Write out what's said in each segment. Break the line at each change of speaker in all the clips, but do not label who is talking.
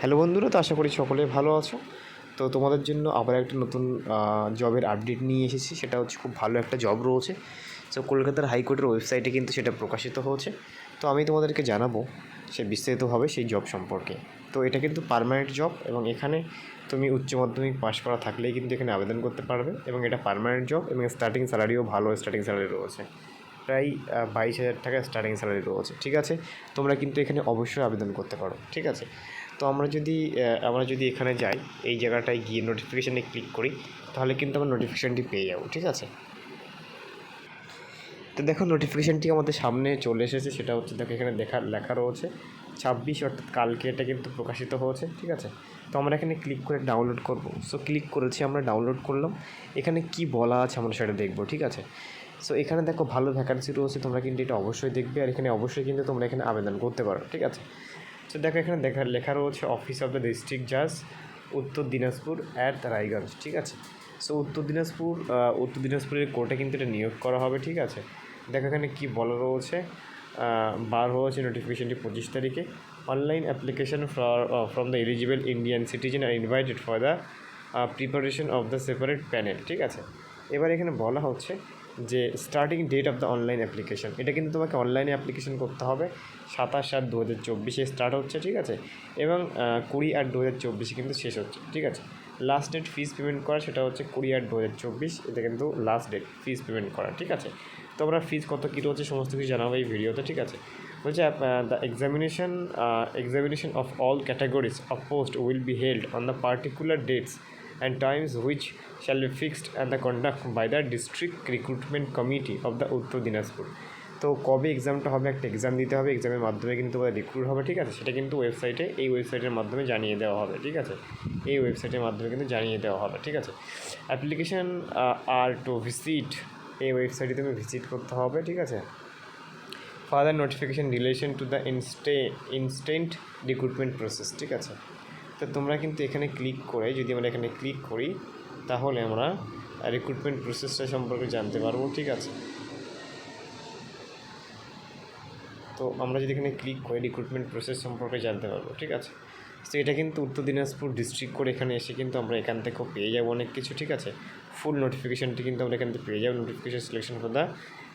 Hello বন্ধুরা, তো আশা করি সকলে ভালো আছো। তো তোমাদের জন্য আবার একটা নতুন জবের আপডেট নিয়ে এসেছি। সেটা হচ্ছে খুব ভালো একটা জব রয়েছে। তো কলকাতার হাইকোর্টের ওয়েবসাইটে কিন্তু সেটা প্রকাশিত হয়েছে। তো আমি তোমাদেরকে জানাব সে বিস্তারিতভাবে সেই জব সম্পর্কে। তো এটা কিন্তু পার্মানেন্ট জব এবং এখানে তুমি উচ্চ মাধ্যমিক পাশ করা থাকলেই কিন্তু এখানে আবেদন করতে পারবে এবং এটা পার্মানেন্ট জব এবং স্টার্টিং স্যালারিও ভালো স্টার্টিং স্যালারি রয়েছে। প্রায় বাইশ হাজার টাকা স্টার্টিং স্যালারি রয়েছে, ঠিক আছে? তোমরা কিন্তু এখানে অবশ্যই আবেদন করতে পারো, ঠিক আছে? তো আমরা যদি আমরা যদি এখানে যাই, এই জায়গাটায় গিয়ে নোটিফিকেশানে ক্লিক করি, তাহলে কিন্তু আমরা নোটিফিকেশানটি পেয়ে যাব, ঠিক আছে? তো দেখো নোটিফিকেশানটি আমাদের সামনে চলে এসেছে, সেটা হচ্ছে দেখো এখানে দেখা, লেখা রয়েছে, ছাব্বিশ অর্থাৎ কালকে এটা কিন্তু প্রকাশিত হয়েছে, ঠিক আছে? তো আমরা এখানে ক্লিক করে ডাউনলোড করব। সো ক্লিক করেছি, আমরা ডাউনলোড করলাম। এখানে কি বলা আছে আমরা সেটা দেখব, ঠিক আছে? সো এখানে দেখো ভালো ভ্যাকান্সি রয়েছে, তোমরা কিন্তু এটা অবশ্যই দেখবে, আর এখানে অবশ্যই কিন্তু তোমরা এখানে আবেদন করতে পারো, ঠিক আছে? তো দেখো এখানে দেখা, লেখা রয়েছে অফিস অফ দ্য ডিস্ট্রিক্ট জাজ উত্তর দিনাজপুর অ্যাট রায়গঞ্জ, ঠিক আছে? সো উত্তর দিনাজপুর উত্তর দিনাজপুরের কোর্টে কিন্তু এটা নিয়োগ করা হবে, ঠিক আছে? দেখো এখানে কী বলা রয়েছে বার হয়েছে নোটিফিকেশনটি পঁচিশ তারিখে। Online application for from the eligible Indian citizen are invited for the preparation of the separate panel ঠিক আছে? এবার এখানে বলা হচ্ছে যে starting date of the online application এটা কিন্তু তোমাকে অনলাইনে অ্যাপ্লিকেশন করতে হবে সাতাশ সাত দু হাজার চব্বিশে স্টার্ট হচ্ছে, ঠিক আছে? এবং কুড়ি আট দু হাজার চব্বিশে কিন্তু শেষ হচ্ছে, ঠিক আছে? লাস্ট ডেট ফিস পেমেন্ট করা সেটা হচ্ছে কুড়ি আট দু হাজার চব্বিশ, এটা কিন্তু লাস্ট ডেট ফিস পেমেন্ট করা, ঠিক আছে? তো আমরা ফিস কত কী রয়েছে সমস্ত কিছু জানাব এই ভিডিওতে, ঠিক আছে? বলছে the examination examination of all categories of post will be held on the particular dates and times which shall be fixed and the conduct by the district recruitment committee of the উত্তর দিনাজপুর তো কবে এক্সামটা হবে? একটা exam দিতে হবে। এক্সামের মাধ্যমে কিন্তু রিক্রুট হবে, ঠিক আছে? সেটা কিন্তু ওয়েবসাইটে এই ওয়েবসাইটের মাধ্যমে জানিয়ে দেওয়া হবে, ঠিক আছে? এই ওয়েবসাইটের মাধ্যমে কিন্তু জানিয়ে দেওয়া হবে, ঠিক আছে? অ্যাপ্লিকেশান আর টু ভিজিট এই ওয়েবসাইটে তুমি ভিজিট করতে হবে, ঠিক আছে? Further notification relation to the ইনস্টে instant recruitment process ঠিক আছে? তো তোমরা কিন্তু এখানে ক্লিক করে, যদি আমরা এখানে ক্লিক করি, তাহলে আমরা রিক্রুটমেন্ট প্রসেসটা সম্পর্কে জানতে পারব, ঠিক আছে? তো আমরা যদি এখানে ক্লিক করি রিক্রুটমেন্ট প্রসেস সম্পর্কে জানতে পারব, ঠিক আছে? তো এটা কিন্তু উত্তর দিনাজপুর ডিস্ট্রিক্ট করে এখানে এসে কিন্তু আমরা এখান থেকেও পেয়ে যাব অনেক কিছু, ঠিক আছে? ফুল নোটিফিকেশানটি কিন্তু আমরা এখান থেকে পেয়ে যাব নোটিফিকেশান সিলেকশন ফর দ্য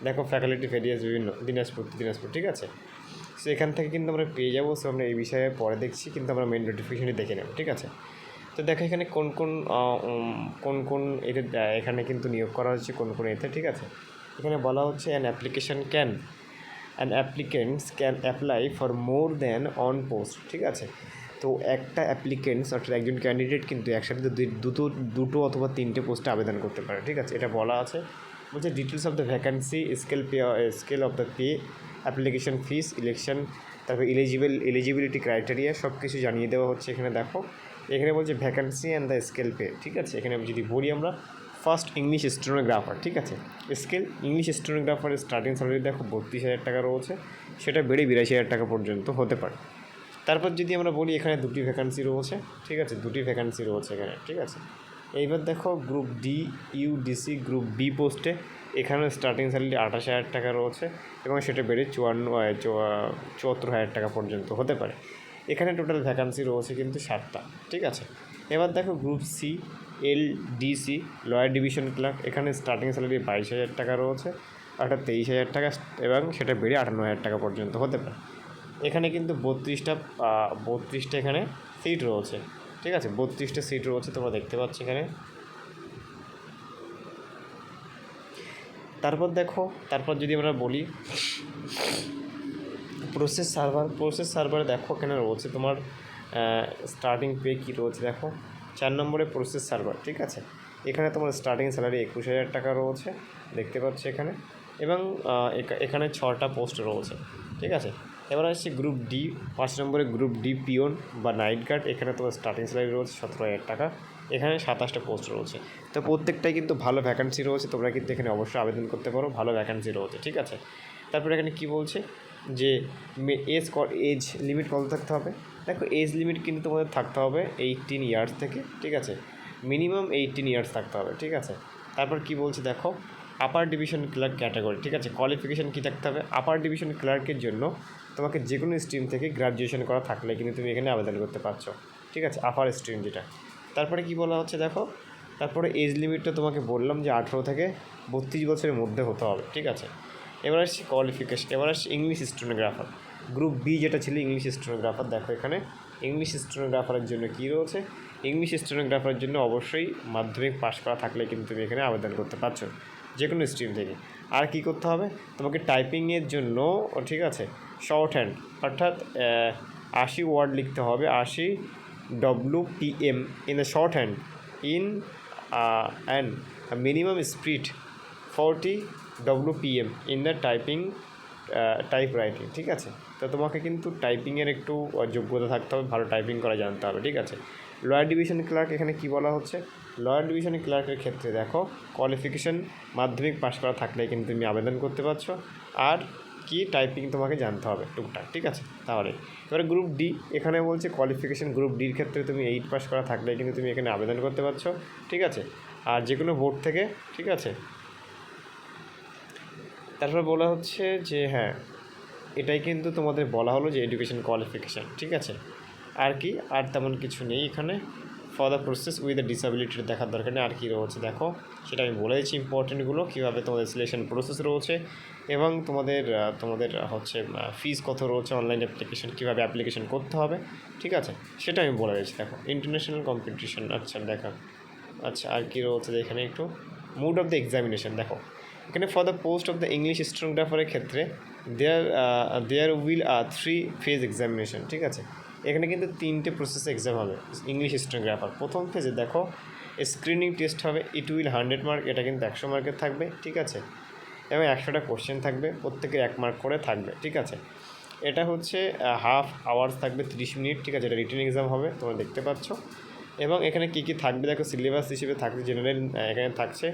দেখো ফ্যাকাল্টি ভেরিয়াস বিভিন্ন, দিনাজপুর দিনাজপুর, ঠিক আছে? সো এখান থেকে কিন্তু আমরা পেয়ে যাব। সো আমরা এই বিষয়ে পরে দেখছি, কিন্তু আমরা মেন নোটিফিকেশানটি দেখে নেব, ঠিক আছে? তো দেখো এখানে কোন কোন কোন কোন এতে এখানে কিন্তু নিয়োগ করা হচ্ছে কোন কোন এতে, ঠিক আছে? এখানে বলা হচ্ছে an application can an applicants can apply for more than on post ঠিক আছে? তো একটা অ্যাপ্লিকেন্টস অর্থাৎ একজন ক্যান্ডিডেট কিন্তু একসাথে দুটো দুটো অথবা তিনটে পোস্টে আবেদন করতে পারে, ঠিক আছে? এটা বলা আছে। বলছে details of the vacancy scale pay scale of the pay application fees election তারপর এলিজিবল এলিজিবিলিটি ক্রাইটেরিয়া সব কিছু জানিয়ে দেওয়া হচ্ছে এখানে দেখো। এখানে বলছে vacancy and the scale pay ঠিক আছে? এখানে যদি বলি আমরা ফার্স্ট ইংলিশ স্টেনোগ্রাফার ঠিক আছে? স্কেল ইংলিশ স্টেনোগ্রাফারের স্টার্টিং স্যালারি দেখো বত্রিশ হাজার টাকা রয়েছে। সেটা বেড়ে বিরাশি হাজার টাকা পর্যন্ত হতে পারে। তারপর যদি আমরা বলি এখানে দুটি ভ্যাকান্সি রয়েছে, ঠিক আছে? দুটি ভ্যাকান্সি রয়েছে এখানে, ঠিক আছে? এইবার দেখো group D UDC group B পোস্টে এখানে স্টার্টিং স্যালারি আঠাশ হাজার টাকা রয়েছে এবং সেটা বেড়ে চুয়ান্ন চুয়া- চুয়াত্তর হাজার টাকা পর্যন্ত হতে পারে। এখানে টোটাল ভ্যাকান্সি রয়েছে কিন্তু ষাটটা, ঠিক আছে? এবার দেখো group C L DC lower division clerk এখানে স্টার্টিং স্যালারি বাইশ হাজার টাকা রয়েছে অর্থাৎ তেইশ হাজার টাকা, এবং সেটা বেড়ে আটান্ন হাজার টাকা পর্যন্ত হতে পারে। এখানে কিন্তু বত্রিশটা বত্রিশটা এখানে সিট রয়েছে, ঠিক আছে? বত্রিশটা সিট রয়েছে, তোমরা দেখতে পাচ্ছ এখানে। তারপর দেখো, তারপর যদি আমরা বলি প্রসেস সার্ভার প্রসেস সার্ভারে দেখো এখানে রয়েছে? তোমার স্টার্টিং পে কী রয়েছে দেখো? চার নম্বরে প্রসেস সার্ভার ঠিক আছে? এখানে তোমার স্টার্টিং স্যালারি একুশ হাজার টাকা রয়েছে, দেখতে পাচ্ছ এখানে। এবং এখানে ছটা পোস্ট রয়েছে, ঠিক আছে? এবার আসছে গ্রুপ ডি পাঁচ নম্বরে গ্রুপ ডি পিওন বা নাইট গার্ড এখানে তোমার স্টার্টিং স্যালারি রয়েছে সতেরো হাজার টাকা। এখানে সাতাশটা পোস্ট রয়েছে। তো প্রত্যেকটাই কিন্তু ভালো ভ্যাকান্সি রয়েছে, তোমরা কিন্তু এখানে অবশ্যই আবেদন করতে পারো, ভালো ভ্যাকান্সি রয়েছে, ঠিক আছে? তারপরে এখানে কি বলছে? যে এজ এজ লিমিট কত থাকতে হবে? দেখো এজ লিমিট কিন্তু তোমাদের থাকতে হবে এইটিন ইয়ার্স থেকে, ঠিক আছে? মিনিমাম এইটিন ইয়ার্স থাকতে হবে, ঠিক আছে? তারপর কি বলছে দেখো আপার ডিভিশন ক্লার্ক ক্যাটাগরি ঠিক আছে? কোয়ালিফিকেশান কী থাকতে হবে? আপার ডিভিশন ক্লার্কের জন্য তোমাকে যে কোনো স্ট্রিম থেকে গ্র্যাজুয়েশন করা থাকলে কিন্তু তুমি এখানে আবেদন করতে পারছ, ঠিক আছে? আপার স্ট্রিম যেটা। তারপরে কি বলা হচ্ছে দেখো? তারপরে এজ লিমিটটা তোমাকে বললাম যে আঠেরো থেকে বত্রিশ বছরের মধ্যে হতে হবে, ঠিক আছে? এবার আসছি কোয়ালিফিকেশন এবার আসছি ইংলিশ স্টেনোগ্রাফার গ্রুপ বি যেটা ছিল ইংলিশ স্টেনোগ্রাফার দেখো এখানে। ইংলিশ স্টেনোগ্রাফারের জন্য কী রয়েছে? ইংলিশ স্টেনোগ্রাফারের জন্য অবশ্যই মাধ্যমিক পাশ করা থাকলে কিন্তু তুমি এখানে আবেদন করতে পারছ যে কোনো স্ট্রিম থেকে। আর কি করতে হবে? তোমাকে টাইপিংয়ের জন্য, ঠিক আছে? শর্ট হ্যান্ড অর্থাৎ আশি ওয়ার্ড লিখতে হবে, আশি M in the shorthand in and minimum speed forty W P M in the typing type writing ঠিক আছে? তো তোমাকে কিন্তু টাইপিংয়ের একটু যোগ্যতা থাকতে হবে, ভালো টাইপিং করা জানতে হবে, ঠিক আছে? লয়ার ডিভিশন ক্লার্ক এখানে কি বলা হচ্ছে? লয়ার ডিভিশন ক্লার্কের ক্ষেত্রে দেখো কোয়ালিফিকেশন মাধ্যমিক পাশ করা থাকলে কিন্তু তুমি আবেদন করতে পারছ। আর কি টাইপিং তোমাকে জানতে হবে, টুকটাক, ঠিক আছে? তাহলে, এবারে গ্রুপ ডি এখানে বলছে কোয়ালিফিকেশন গ্রুপ ডির ক্ষেত্রে তুমি এইট পাস করা থাকলে কিন্তু তুমি এখানে আবেদন করতে পারছ, ঠিক আছে? আর যে কোনো বোর্ড থেকে, ঠিক আছে? তারপর বলা হচ্ছে যে হ্যাঁ এটাই কিন্তু তোমাদের বলা হলো যে এডুকেশন কোয়ালিফিকেশান ঠিক আছে? আর কি? আর তেমন কিছু নেই এখানে। For the process with the ডিসাবিলিটির দেখার দরকার নেই, আর কী রয়েছে দেখো। সেটা আমি বলে দিচ্ছি ইম্পর্টেন্টগুলো কীভাবে তোমাদের সিলেকশন প্রসেস রয়েছে এবং তোমাদের তোমাদের হচ্ছে ফিস কত রয়েছে অনলাইন অ্যাপ্লিকেশন কীভাবে অ্যাপ্লিকেশন করতে হবে, ঠিক আছে? সেটা আমি বলে দিচ্ছি, দেখো। ইন্টারন্যাশনাল কম্পিটিশন আচ্ছা দেখা। আচ্ছা আর কী রয়েছে এখানে একটু মুড অফ দ্য এক্সামিনেশন দেখো। এখানে for the post of the English স্টেনোগ্রাফারের ক্ষেত্রে there there will are three phase examination ঠিক আছে? এখানে কিন্তু তিনটে প্রসেস এক্সাম হবে ইংলিশ স্টেনোগ্রাফার প্রথম ফেজে দেখো স্ক্রিনিং টেস্ট হবে ইট উইল হান্ড্রেড মার্ক এটা কিন্তু একশো মার্কের থাকবে, ঠিক আছে? এবং একশোটা কোশ্চেন থাকবে, প্রত্যেকের এক মার্ক করে থাকবে, ঠিক আছে? এটা হচ্ছে হাফ আওয়ার্স থাকবে, তিরিশ মিনিট ঠিক আছে? এটা রিটেন এক্সাম হবে, তোমরা দেখতে পাচ্ছ। এবং এখানে কী কী থাকবে দেখো সিলেবাস হিসেবে থাকবে জেনারেল এখানে থাকছে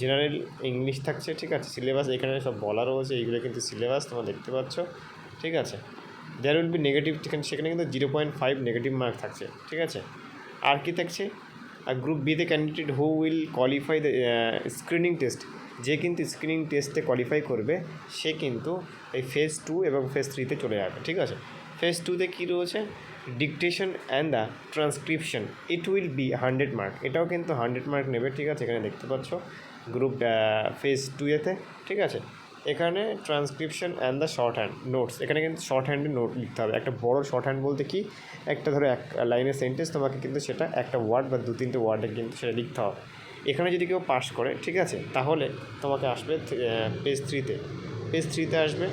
জেনারেল ইংলিশ থাকছে, ঠিক আছে? সিলেবাস এখানে সব বলা রয়েছে, এইগুলো কিন্তু সিলেবাস তোমরা দেখতে পাচ্ছ, ঠিক আছে? দেয়ার উইল বি নেগেটিভ সেখানে কিন্তু zero point five negative mark থাকছে, ঠিক আছে? আর কি থাকছে? আর গ্রুপ বিতে candidate who will qualify the screening test যে কিন্তু স্ক্রিনিং টেস্টে কোয়ালিফাই করবে, সে কিন্তু এই ফেজ টু এবং ফেজ থ্রিতে চলে যাবে, ঠিক আছে? ফেজ টুতে কী রয়েছে? Dictation and the transcription it will be hundred mark এটাও কিন্তু হান্ড্রেড মার্ক নেবে, ঠিক আছে? এখানে দেখতে পাচ্ছ গ্রুপ ফেজ টু এতে, ঠিক আছে? এখানে transcription and the shorthand notes এখানে কিন্তু শর্ট হ্যান্ডে নোট লিখতে হবে। একটা বড় শর্ট হ্যান্ড বলতে কি? একটা ধরো এক লাইনের সেন্টেন্স তোমাকে কিন্তু সেটা একটা ওয়ার্ড বা দু তিনটে ওয়ার্ডে কিন্তু সেটা লিখতে হবে। এখানে যদি কেউ পাস করে, ঠিক আছে? তাহলে তোমাকে আসবে পেজ থ্রিতে পেজ থ্রিতে আসবে।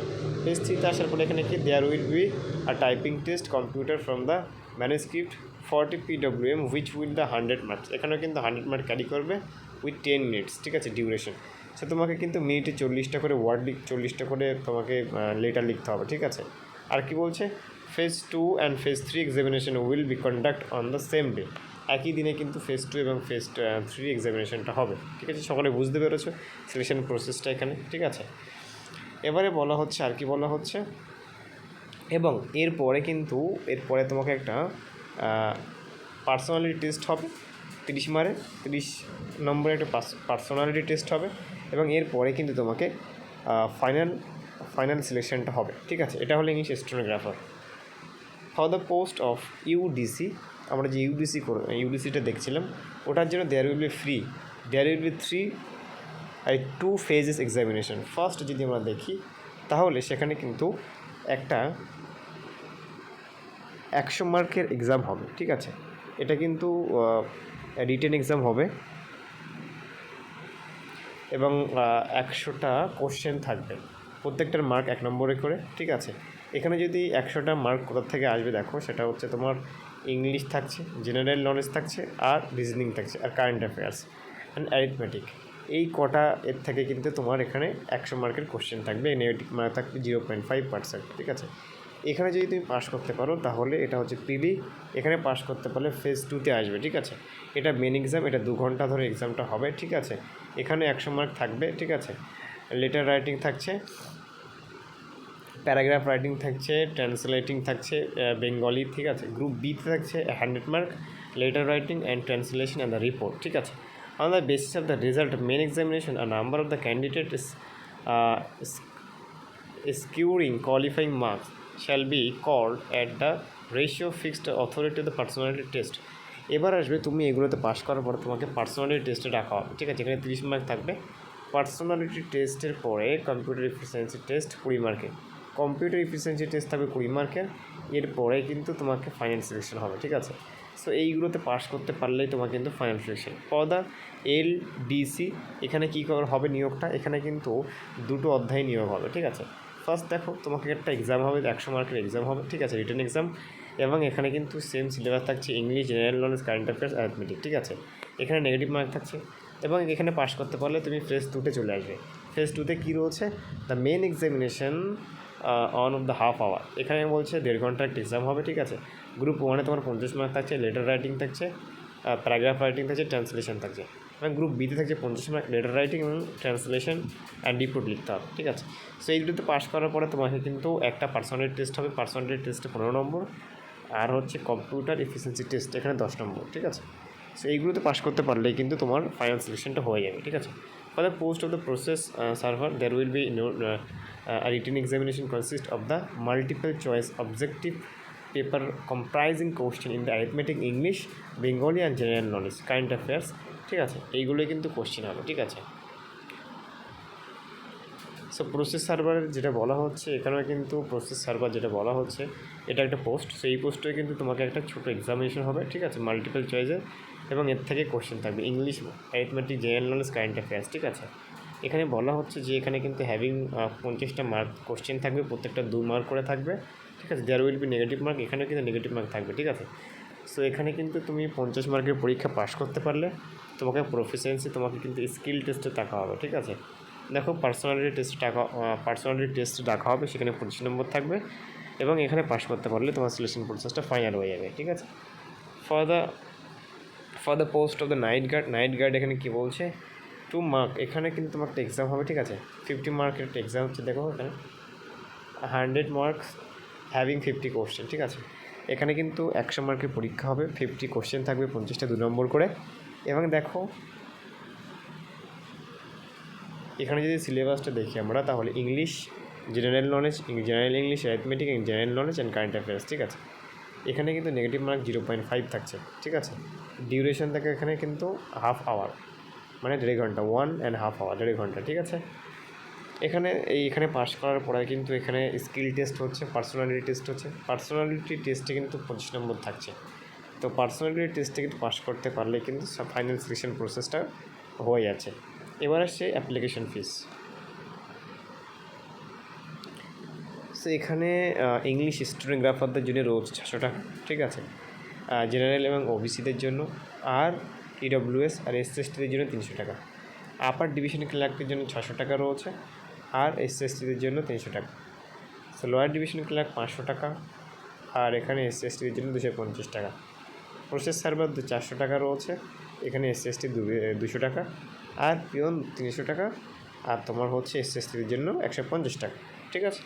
পেজ থ্রিতে আসার পরে এখানে কি? There will be a typing test computer from the manuscript forty P W M which will the hundred marks এখানেও কিন্তু হান্ড্রেড মার্ক ক্যারি করবে উইথ টেন মিনিটস ঠিক আছে? ডিউরেশন সে তোমাকে কিন্তু মিনিটে চল্লিশটা করে ওয়ার্ড লিখ, চল্লিশটা করে তোমাকে লেটার লিখতে হবে, ঠিক আছে? আর কি বলছে? Phase two and phase three examination will be conduct on the same day একই দিনে কিন্তু ফেজ টু এবং ফেজ থ্রি এক্সামিনেশনটা হবে, ঠিক আছে? সকলে বুঝতে পেরেছ সিলেকশন প্রসেসটা এখানে, ঠিক আছে? এবারে বলা হচ্ছে, আর কি বলা হচ্ছে? এবং এরপরে কিন্তু, এরপরে তোমাকে একটা পার্সোনালিটি টেস্ট হবে, তিরিশ মারে, তিরিশ নম্বরে একটা পার্সোনালিটি টেস্ট হবে এবং এরপরে কিন্তু তোমাকে ফাইনাল ফাইনাল সিলেকশনটা হবে। ঠিক আছে? এটা হলো English stenographer for the post of UDC আমরা যে ইউডিসি ইউডিসিটা দেখছিলাম, ওটার জন্য there will be free there will be three I two phases examination first যদি আমরা দেখি, তাহলে সেখানে কিন্তু একটা একশো মার্কের এক্সাম হবে। ঠিক আছে? এটা কিন্তু রিটেন এক্সাম হবে। এবং একশোটা কোশ্চেন থাকবে। প্রত্যেকটার মার্ক এক নম্বরে করে, ঠিক আছে? এখানে যদি একশোটা মার্ক কোথা থেকে আসবে দেখো, সেটা হচ্ছে তোমার ইংলিশ থাকছে জেনারেল নলেজ থাকছে, আর রিজনিং থাকছে, আর কারেন্ট অ্যাফেয়ার্স অ্যান্ড অ্যারিথমেটিক এই কটা এর থেকে কিন্তু তোমার এখানে একশো মার্কের কোশ্চেন থাকবে নেগেটিভ মার্ক থাকবে জিরো পয়েন্ট ফাইভ পার্সেন্ট ঠিক আছে? এখানে যদি তুমি পাস করতে পারো, তাহলে এটা হচ্ছে প্রিলি এখানে পাস করতে পারলে ফেজ টুতে আসবে, ঠিক আছে? এটা মেন এক্সাম এটা দু ঘণ্টা ধরে এক্সামটা হবে, ঠিক আছে? এখানে একশো মার্ক থাকবে, ঠিক আছে? লেটার রাইটিং থাকছে প্যারাগ্রাফ রাইটিং থাকছে ট্রান্সলেটিং থাকছে বেঙ্গলি ঠিক আছে? গ্রুপ বিতে থাকছে hundred mark letter writing and translation and the report ঠিক আছে? On the basis of the result main examination R number of the candidate is securing qualifying marks shall be called at the ratio fixed authority of the personality test এবার আসবে তুমি এগুলোতে pass করার পর তোমাকে personality টেস্টে ডাকা হবে, ঠিক আছে? এখানে তিরিশ মার্ক থাকবে। পার্সোনালিটি টেস্টের পরে কম্পিউটার এফিসিয়েন্সি টেস্ট কুড়ি মার্কের কম্পিউটার এফিসিয়েন্সি টেস্ট থাকবে কুড়ি মার্কের এরপরে কিন্তু তোমাকে ফাইনাল সিলেকশন হবে, ঠিক আছে? সো এইগুলোতে পাস করতে পারলেই তোমার কিন্তু final selection for the L DC এখানে কী করে হবে নিয়োগটা? এখানে কিন্তু দুটো অধ্যায় নিয়োগ হবে, ঠিক আছে? ফার্স্ট দেখো, তোমাকে একটা এক্সাম হবে, একশো মার্কের এক্সাম হবে, ঠিক আছে? রিটার্ন এক্সাম এবং এখানে কিন্তু সেম সিলেবাস থাকছে English general knowledge current affairs arithmetic ঠিক আছে? এখানে নেগেটিভ মার্ক থাকছে এবং এখানে পাস করতে পারলে তুমি ফেজ টুতে চলে আসবে। ফেজ টুতে কী রয়েছে? The main examination on of the half hour এখানে বলছে দেড় ঘণ্টার একটা এক্সাম হবে, ঠিক আছে? গ্রুপ ওয়ানে তোমার পঞ্চাশ মার্ক থাকছে লেটার রাইটিং থাকছে প্যারাগ্রাফ রাইটিং থাকছে ট্রান্সলেশন থাকছে। এবং গ্রুপ বিতে থাকছে পঞ্চাশ মার্ক লেটার রাইটিং এবং ট্রান্সলেশন অ্যান্ড রিপোর্ট লিখতে হবে, ঠিক আছে? সো এই দুটোতে পাস করার পরে তোমাকে কিন্তু একটা পার্সোনালিটি টেস্ট হবে পার্সোনালিটি টেস্টে পনেরো নম্বর আর হচ্ছে কম্পিউটার এফিসিয়েন্সি টেস্ট এখানে দশ নম্বর, ঠিক আছে? সো এইগুলোতে পাস করতে পারলে কিন্তু তোমার ফাইনাল সিলেকশনটা হয়ে যাবে, ঠিক আছে? ফলে post of the process server there will be no written examination consist of the multiple choice objective paper comprising question in the arithmetic English Bengali and general knowledge current affairs ঠিক আছে? এইগুলোই কিন্তু question হবে, ঠিক আছে? So process server যেটা বলা হচ্ছে, এখানেও কিন্তু প্রসেস সার্ভার যেটা বলা হচ্ছে, এটা একটা পোস্ট সেই পোস্টে কিন্তু তোমাকে একটা ছোটো এক্সামিনেশন হবে, ঠিক আছে? মাল্টিপল চয়েসের এবং এর থেকে কোশ্চেন থাকবে। English arithmetic general knowledge current affairs ঠিক আছে? এখানে বলা হচ্ছে যে, এখানে কিন্তু হ্যাভিং পঞ্চাশটা মার্ক কোশ্চেন থাকবে, প্রত্যেকটা দু মার্ক করে থাকবে, ঠিক আছে? There will be negative mark এখানেও কিন্তু নেগেটিভ মার্ক থাকবে, ঠিক আছে? সো এখানে কিন্তু তুমি পঞ্চাশ মার্কের পরীক্ষা পাস করতে পারলে, তোমাকে প্রফিসিয়েন্সি তোমাকে কিন্তু স্কিল টেস্টে থাকা হবে, ঠিক আছে? দেখো পার্সোনালিটি টেস্ট টাকা পার্সোনালিটি টেস্ট ডাকা হবে, সেখানে পঁচিশ নম্বর থাকবে এবং এখানে পাশ করতে পারলে তোমার সিলেকশন প্রসেসটা ফাইনাল হয়ে যাবে, ঠিক আছে? For the for the post of the night guard night guard এখানে কী বলছে? টু মার্ক এখানে কিন্তু তোমার একটা এক্সাম হবে, ঠিক আছে? ফিফটি মার্কের একটা এক্সাম হচ্ছে, দেখো এখানে। Hundred marks having fifty question ঠিক আছে? এখানে কিন্তু একশো মার্কের পরীক্ষা হবে ফিফটি কোশ্চেন থাকবে, পঞ্চাশটা দু নম্বর করে। এবং দেখো এখানে যদি সিলেবাসটা দেখি আমরা, তাহলে English general knowledge general English arithmetic general knowledge and current affairs ঠিক আছে? এখানে কিন্তু negative mark zero point five থাকছে, ঠিক আছে? ডিউরেশন থাকে এখানে কিন্তু হাফ আওয়ার মানে দেড় ঘণ্টা ওয়ান অ্যান্ড হাফ আওয়ার দেড় ঘণ্টা, ঠিক আছে? এখানে, এই এখানে পাস করার পরে কিন্তু এখানে স্কিল টেস্ট হচ্ছে পার্সোনালিটি টেস্ট হচ্ছে। পার্সোনালিটি টেস্টে কিন্তু পঁচিশ নম্বর থাকছে। তো পার্সোনালিটি টেস্টে কিন্তু পাস করতে পারলে কিন্তু ফাইনাল সিলেকশন প্রসেসটা হয়ে যাচ্ছে। এবার আসছে অ্যাপ্লিকেশন ফিস সো এখানে ইংলিশ স্টুডেন্টগ্রাফারদের জন্য রোজ ছশো টাকা, ঠিক আছে? জেনারেল এবং ওবিসিদের জন্য, আর ইডব্লিউএস আর এস এসটিদের জন্য তিনশো টাকা। আপার ডিভিশন ক্লার্কদের জন্য ছশো টাকা রয়েছে, আর এস এসটিদের জন্য তিনশো টাকা। সো লোয়ার ডিভিশন ক্লার্ক পাঁচশো টাকা, আর এখানে এস এসটিদের জন্য দুশো পঞ্চাশ টাকা। প্রসেস সার্ভার চারশো টাকা রয়েছে, এখানে এস এসটি দুশো টাকা আর পিওন তিনশো টাকা, আর তোমার হচ্ছে এস এসটিদের জন্য একশো পঞ্চাশ টাকা, ঠিক আছে?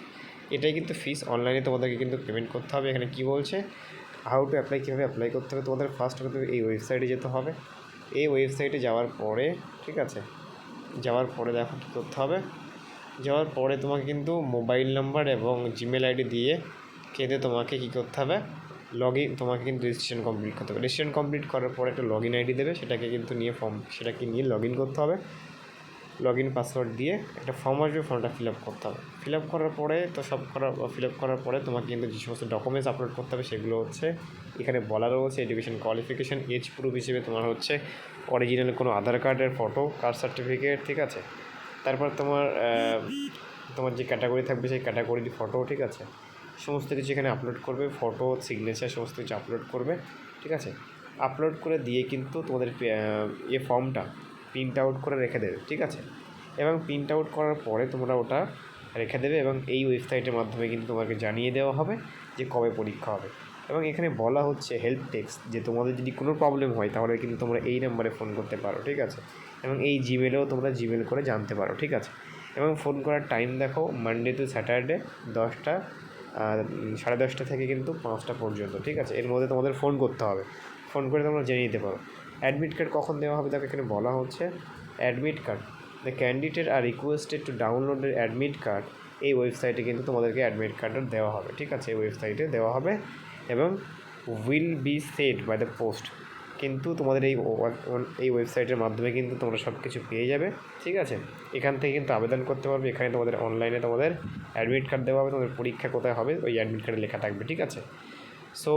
এটাই কিন্তু ফিস অনলাইনে তোমাদেরকে কিন্তু পেমেন্ট করতে হবে। এখানে কী বলছে? হাউ টু অ্যাপ্লাই কীভাবে অ্যাপ্লাই করতে হবে? তোমাদের ফার্স্ট হবে এই ওয়েবসাইটে যেতে হবে। এই ওয়েবসাইটে যাওয়ার পরে, ঠিক আছে? যাওয়ার পরে দেখো কী করতে হবে? যাওয়ার পরে তোমাকে কিন্তু মোবাইল নাম্বার এবং জিমেল আইডি দিয়ে কেঁদে তোমাকে কী করতে হবে? লগ ইন তোমাকে কিন্তু রেজিস্ট্রেশন কমপ্লিট করতে হবে। রেজিস্ট্রেশন কমপ্লিট করার পরে একটা লগ ইন আইডি দেবে, সেটাকে কিন্তু নিয়ে ফর্ম সেটাকে নিয়ে লগ ইন করতে হবে। লগ ইন পাসওয়ার্ড দিয়ে একটা ফর্ম আসবে ফর্মটা ফিল আপ করতে হবে। ফিল আপ করার পরে তো সব করার ফিল আপ করার পরে তোমাকে কিন্তু যে সমস্ত ডকুমেন্টস আপলোড করতে হবে, সেগুলো হচ্ছে, এখানে বলা রয়েছে এডুকেশন কোয়ালিফিকেশান এজ প্রুফ হিসেবে তোমার হচ্ছে অরিজিনাল কোনো আধার কার্ডের ফটো কাস্ট সার্টিফিকেট ঠিক আছে? তারপর তোমার তোমার যে ক্যাটাগরি থাকবে, সেই ক্যাটাগরির ফটো ঠিক আছে? সমস্ত কিছু এখানে আপলোড করবে ফটো সিগনেচার সমস্ত কিছু আপলোড করবে, ঠিক আছে? আপলোড করে দিয়ে কিন্তু তোমাদের এ ফর্মটা প্রিন্ট আউট করে রেখে দেবে, ঠিক আছে? এবং প্রিন্ট আউট করার পরে তোমরা ওটা রেখে দেবে এবং এই ওয়েবসাইটের মাধ্যমে কিন্তু তোমাকে জানিয়ে দেওয়া হবে যে কবে পরীক্ষা হবে। এবং এখানে বলা হচ্ছে হেল্প টেক্সট যে তোমাদের যদি কোনো প্রবলেম হয় তাহলে কিন্তু তোমরা এই নাম্বারে ফোন করতে পারো, ঠিক আছে? এবং এই জিমেলেও তোমরা জিমেল করে জানতে পারো, ঠিক আছে? এবং ফোন করার টাইম দেখো মানডে টু স্যাটারডে দশটা সাড়ে দশটা থেকে কিন্তু পাঁচটা পর্যন্ত, ঠিক আছে? এর মধ্যে তোমাদের ফোন করতে হবে। ফোন করে তোমরা জেনে নিতে পারো। অ্যাডমিট কার্ড কখন দেওয়া হবে তাকে এখানে বলা হচ্ছে। Admit card the candidate are requested to download admit card এই ওয়েবসাইটে কিন্তু তোমাদেরকে অ্যাডমিট কার্ডটা দেওয়া হবে, ঠিক আছে? এই ওয়েবসাইটে দেওয়া হবে এবং will be set by the post কিন্তু তোমাদের এই এই ওয়েবসাইটের মাধ্যমে কিন্তু তোমরা সব কিছু পেয়ে যাবে, ঠিক আছে? এখান থেকে কিন্তু আবেদন করতে পারবে, এখানে তোমাদের অনলাইনে তোমাদের অ্যাডমিট কার্ড দেওয়া হবে, তোমাদের পরীক্ষা কোথায় হবে, ওই অ্যাডমিট কার্ডে লেখা থাকবে, ঠিক আছে? সো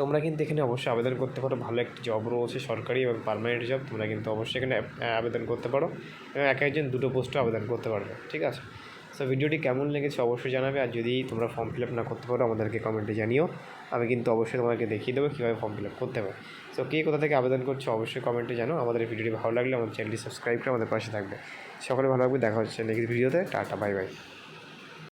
তোমরা কিন্তু এখানে অবশ্যই আবেদন করতে পারো, ভালো একটি জব রয়েছে সরকারি এবং পার্মানেন্ট জব তোমরা কিন্তু অবশ্যই এখানে আবেদন করতে পারো এবং এক একজন দুটো পোস্টে আবেদন করতে পারবে, ঠিক আছে? সো ভিডিওটি কেমন লেগেছে অবশ্যই জানাবে, আর যদি তোমরা ফর্ম ফিল আপ না করতে পারো, আমাদেরকে কমেন্টে জানিও। আমি কিন্তু অবশ্যই তোমাকে দেখিয়ে দেবো কীভাবে ফর্ম ফিল আপ করতে হবে। সো কে কোথা থেকে আবেদন করছ অবশ্যই কমেন্টে জানো। আমাদের ভিডিওটি ভালো লাগলে আমাদের চ্যানেলটি সাবস্ক্রাইব করে আমাদের পাশে থাকবে। সকলে ভালো লাগবে দেখা হচ্ছে নেক্সট ভিডিওতে টাটা বাই বাই